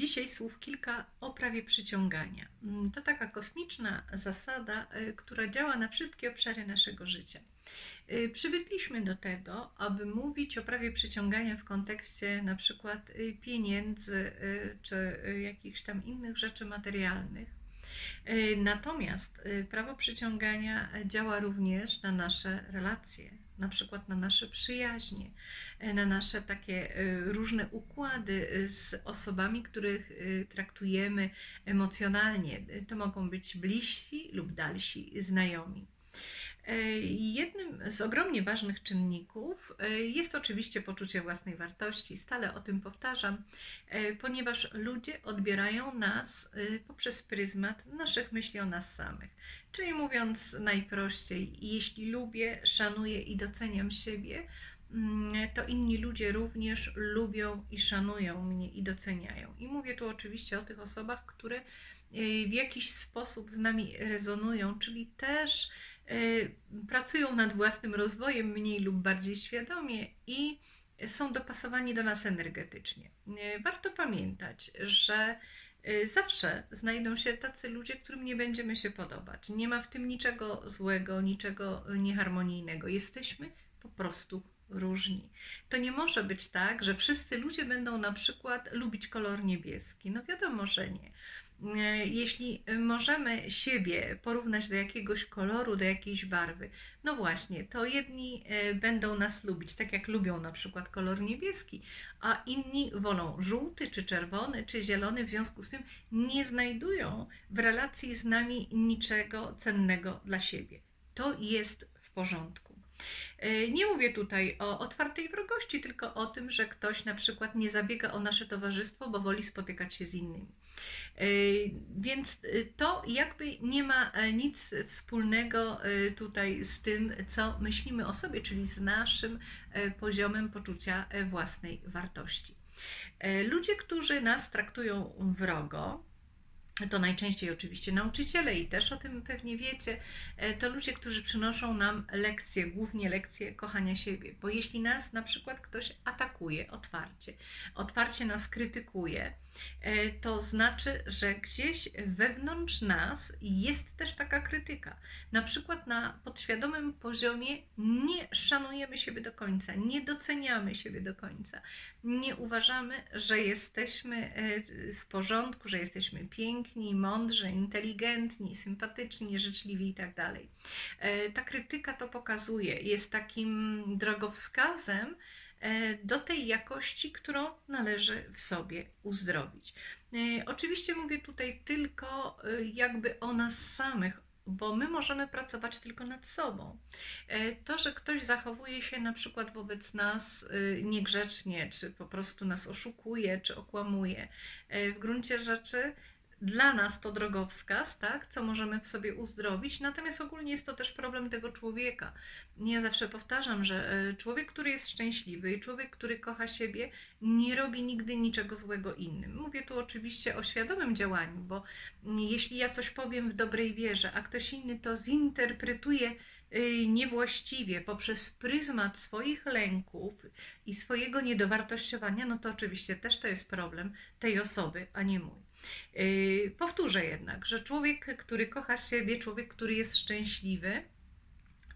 Dzisiaj słów kilka o prawie przyciągania. Mm, To taka kosmiczna zasada, y, która działa na wszystkie obszary naszego życia. Y, Przywykliśmy do tego, aby mówić o prawie przyciągania w kontekście na przykład y, pieniędzy czy jakichś tam innych rzeczy materialnych. Natomiast prawo przyciągania działa również na nasze relacje, na przykład na nasze przyjaźnie, y, na nasze takie y, różne układy y, z osobami, których traktujemy emocjonalnie. To mogą być bliżsi lub dalsi znajomi. E, Jednym z ogromnie ważnych czynników e, jest oczywiście poczucie własnej wartości. Stale o tym powtarzam, e, ponieważ ludzie odbierają nas poprzez pryzmat naszych myśli o nas samych. Czyli mówiąc najprościej, jeśli lubię, szanuję i doceniam siebie, mm, to inni ludzie również lubią i szanują mnie i doceniają. I mówię tu oczywiście o tych osobach, które w jakiś sposób z nami rezonują, czyli też pracują nad własnym rozwojem mniej lub bardziej świadomie i są dopasowani do nas energetycznie. Y, Warto pamiętać, że y, zawsze znajdą się tacy ludzie, którym nie będziemy się podobać. Nie ma w tym niczego złego, niczego nieharmonijnego. Jesteśmy po prostu różni. To nie może być tak, że wszyscy ludzie będą na przykład lubić kolor niebieski. No wiadomo, że nie. E, Jeśli możemy siebie porównać do jakiegoś koloru, do jakiejś barwy, no właśnie, to jedni e, będą nas lubić, tak jak lubią na przykład kolor niebieski, a inni wolą żółty, czy czerwony, czy zielony, w związku z tym nie znajdują w relacji z nami niczego cennego dla siebie. To jest w porządku. E, Nie mówię tutaj o otwartej wrogości, tylko o tym, że ktoś na przykład nie zabiega o nasze towarzystwo, bo woli spotykać się z innymi. E, Więc e, to jakby nie ma nic wspólnego tutaj z tym, co myślimy o sobie, czyli z naszym poziomem poczucia własnej wartości. Ludzie, którzy nas traktują wrogo, to najczęściej oczywiście nauczyciele i też o tym pewnie wiecie, e, to ludzie, którzy przynoszą nam lekcje, głównie lekcje kochania siebie. Bo jeśli nas na przykład ktoś atakuje otwarcie, otwarcie nas krytykuje, e, to znaczy, że gdzieś wewnątrz nas jest też taka krytyka. Na przykład na podświadomym poziomie nie szanujemy siebie do końca, nie doceniamy siebie do końca, nie uważamy, że jesteśmy e, w porządku, że jesteśmy piękni, mądrzy, inteligentni, sympatyczni, życzliwi i tak. E, Ta krytyka to pokazuje, jest takim drogowskazem e, do tej jakości, którą należy w sobie uzdrowić. E, Oczywiście mówię tutaj tylko jakby o nas samych, bo my możemy pracować tylko nad sobą. To, że ktoś zachowuje się na przykład wobec nas niegrzecznie, czy po prostu nas oszukuje, czy okłamuje, w gruncie rzeczy dla nas to drogowskaz, tak, co możemy w sobie uzdrowić, natomiast ogólnie jest to też problem tego człowieka. Ja zawsze powtarzam, że e, człowiek, który jest szczęśliwy i człowiek, który kocha siebie, nie robi nigdy niczego złego innym. Mówię tu oczywiście o świadomym działaniu, bo jeśli ja coś powiem w dobrej wierze, a ktoś inny to zinterpretuje y, niewłaściwie poprzez pryzmat swoich lęków i swojego niedowartościowania, no to oczywiście też to jest problem tej osoby, a nie mój. Yy, Powtórzę jednak, że człowiek, który kocha siebie, człowiek, który jest szczęśliwy,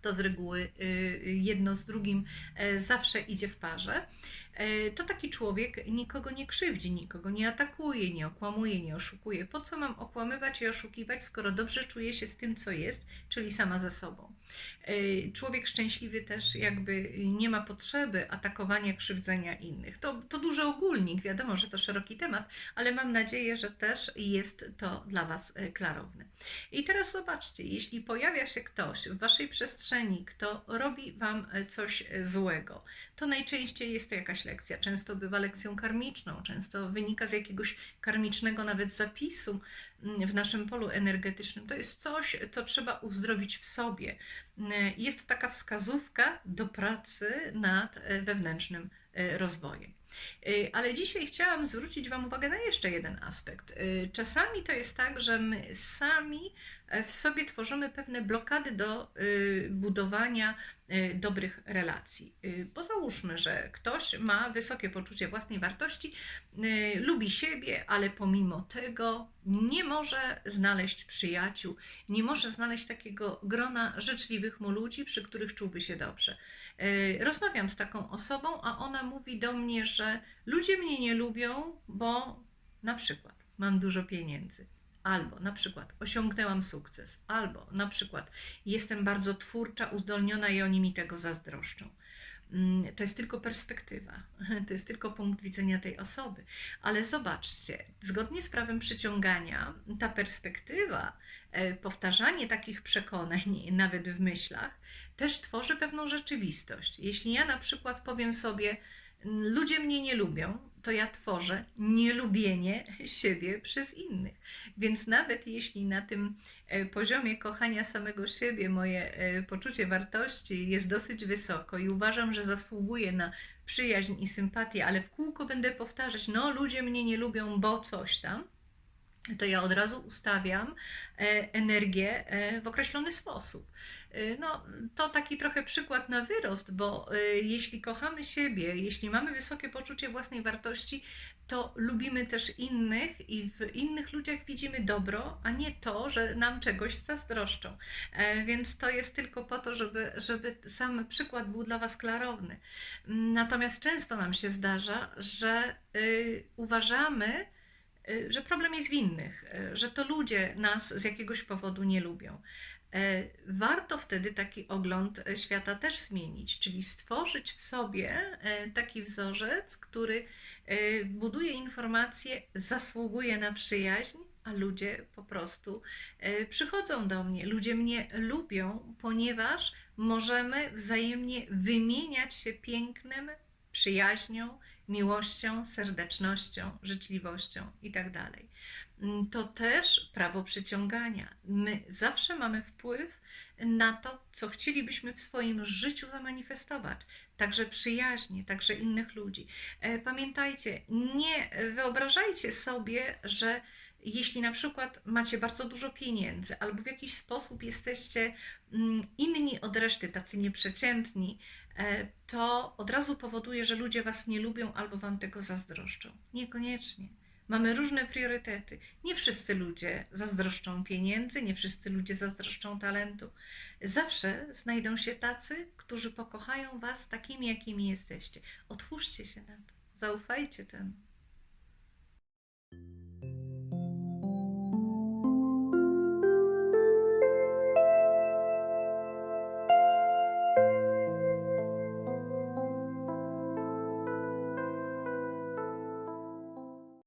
to z reguły yy, jedno z drugim e, zawsze idzie w parze. E, To taki człowiek nikogo nie krzywdzi, nikogo nie atakuje, nie okłamuje, nie oszukuje. Po co mam okłamywać i oszukiwać, skoro dobrze czuję się z tym, co jest, czyli sama ze sobą? E, Człowiek szczęśliwy też jakby nie ma potrzeby atakowania, krzywdzenia innych. To, to duży ogólnik, wiadomo, że to szeroki temat, ale mam nadzieję, że też jest to dla Was e, klarowne. I teraz zobaczcie, jeśli pojawia się ktoś w Waszej przestrzeni, kto robi Wam coś złego, to najczęściej jest to jakaś lekcja. Często bywa lekcją karmiczną, często wynika z jakiegoś karmicznego nawet zapisu mm, w naszym polu energetycznym. To jest coś, co trzeba uzdrowić w sobie. Mm, Jest to taka wskazówka do pracy nad e, wewnętrznym e, rozwojem. Y, Ale dzisiaj chciałam zwrócić Wam uwagę na jeszcze jeden aspekt. Czasami to jest tak, że my sami e, w sobie tworzymy pewne blokady do y, budowania y, dobrych relacji. Y, Bo załóżmy, że ktoś ma wysokie poczucie własnej wartości, lubi siebie, ale pomimo tego nie może znaleźć przyjaciół, nie może znaleźć takiego grona życzliwych mu ludzi, przy których czułby się dobrze. Rozmawiam z taką osobą, a ona mówi do mnie, że ludzie mnie nie lubią, bo na przykład mam dużo pieniędzy. Albo na przykład osiągnęłam sukces, albo na przykład jestem bardzo twórcza, uzdolniona i oni mi tego zazdroszczą. Mm, To jest tylko perspektywa, to jest tylko punkt widzenia tej osoby. Ale zobaczcie, zgodnie z prawem przyciągania, ta perspektywa, e, powtarzanie takich przekonań, nawet w myślach, też tworzy pewną rzeczywistość. Jeśli ja na przykład powiem sobie, "Mm, ludzie mnie nie lubią, to ja tworzę nielubienie siebie przez innych. Więc nawet jeśli na tym e, poziomie kochania samego siebie moje e, poczucie wartości jest dosyć wysoko i uważam, że zasługuję na przyjaźń i sympatię, ale w kółko będę powtarzać, no ludzie mnie nie lubią, bo coś tam, to ja od razu ustawiam e, energię e, w określony sposób. E, No, to taki trochę przykład na wyrost, bo jeśli kochamy siebie, jeśli mamy wysokie poczucie własnej wartości, to lubimy też innych i w innych ludziach widzimy dobro, a nie to, że nam czegoś zazdroszczą. Więc to jest tylko po to, żeby, żeby sam przykład był dla Was klarowny. Natomiast często nam się zdarza, że uważamy, że problem jest w innych, y, że to ludzie nas z jakiegoś powodu nie lubią. E, Warto wtedy taki ogląd świata też zmienić, czyli stworzyć w sobie taki wzorzec, który buduje informację, zasługuje na przyjaźń, a ludzie po prostu przychodzą do mnie. Ludzie mnie lubią, ponieważ możemy wzajemnie wymieniać się pięknem, przyjaźnią, miłością, serdecznością, życzliwością itd. Mm, To też prawo przyciągania. My zawsze mamy wpływ na to, co chcielibyśmy w swoim życiu zamanifestować. Także przyjaźnie, także innych ludzi. E, Pamiętajcie, nie wyobrażajcie sobie, że jeśli na przykład macie bardzo dużo pieniędzy, albo w jakiś sposób jesteście mm, inni od reszty, tacy nieprzeciętni, to od razu powoduje, że ludzie was nie lubią albo wam tego zazdroszczą. Niekoniecznie. Mamy różne priorytety. Nie wszyscy ludzie zazdroszczą pieniędzy, nie wszyscy ludzie zazdroszczą talentu. Zawsze znajdą się tacy, którzy pokochają was takimi, jakimi jesteście. Otwórzcie się na to. Zaufajcie temu.